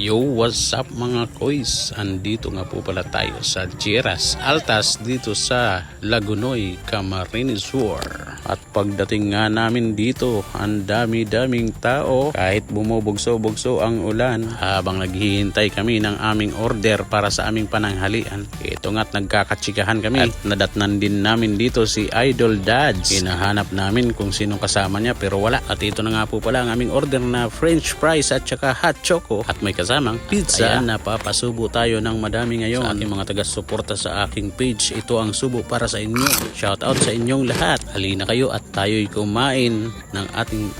Yo, what's up mga koys? Andito nga po pala tayo sa Tierras Altas dito sa Lagunoy, Camarines Sur. At pagdating nga namin dito, ang dami-daming tao kahit bumubugso-bugso ang ulan habang naghihintay kami ng aming order para sa aming pananghalian. Ito nga't nagkakatsikahan kami at nadatnan din namin dito si Idol Dads. Hinahanap namin kung sinong kasama niya pero wala. At ito na nga po pala ang aming order na french fries at saka hot choco at may kasamang pizza. Ayan, napapasubo tayo ng madami ngayon. Sa aking mga taga-suporta sa aking page, ito ang subo para sa inyo. Shout out sa inyong lahat. Halina kayo at tayo'y kumain ng ating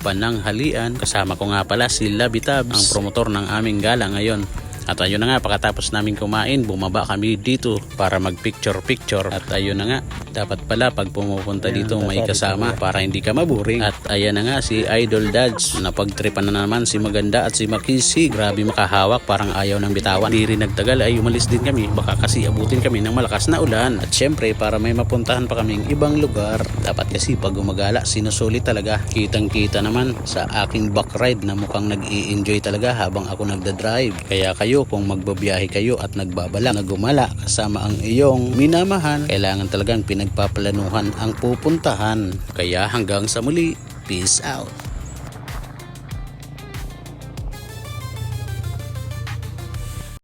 pananghalian. Kasama ko nga pala si Labitab, ang promotor ng aming gala ngayon. At ayun na nga, pagkatapos namin kumain, bumaba kami dito para mag-picture-picture. At ayun na nga, dapat pala pag pumupunta dito may kasama para hindi ka maburing. At ayan na nga si Idol Dads. Napagtripan na naman si Maganda at si Makisi. Grabe makahawak, parang ayaw ng bitawan. Di rin nagtagal ay umalis din kami. Baka kasi abutin kami ng malakas na ulan. At syempre, para may mapuntahan pa kaming ibang lugar, dapat kasi pag gumagala, sinusulit talaga. Kitang-kita naman sa aking back ride na mukhang nag enjoy talaga habang ako nagda-drive. Kaya kayo kung magbabiyahe kayo at nagbabalak na gumala kasama ang iyong minamahal, kailangan talagang pinagpaplanuhan ang pupuntahan. Kaya hanggang sa muli, peace out.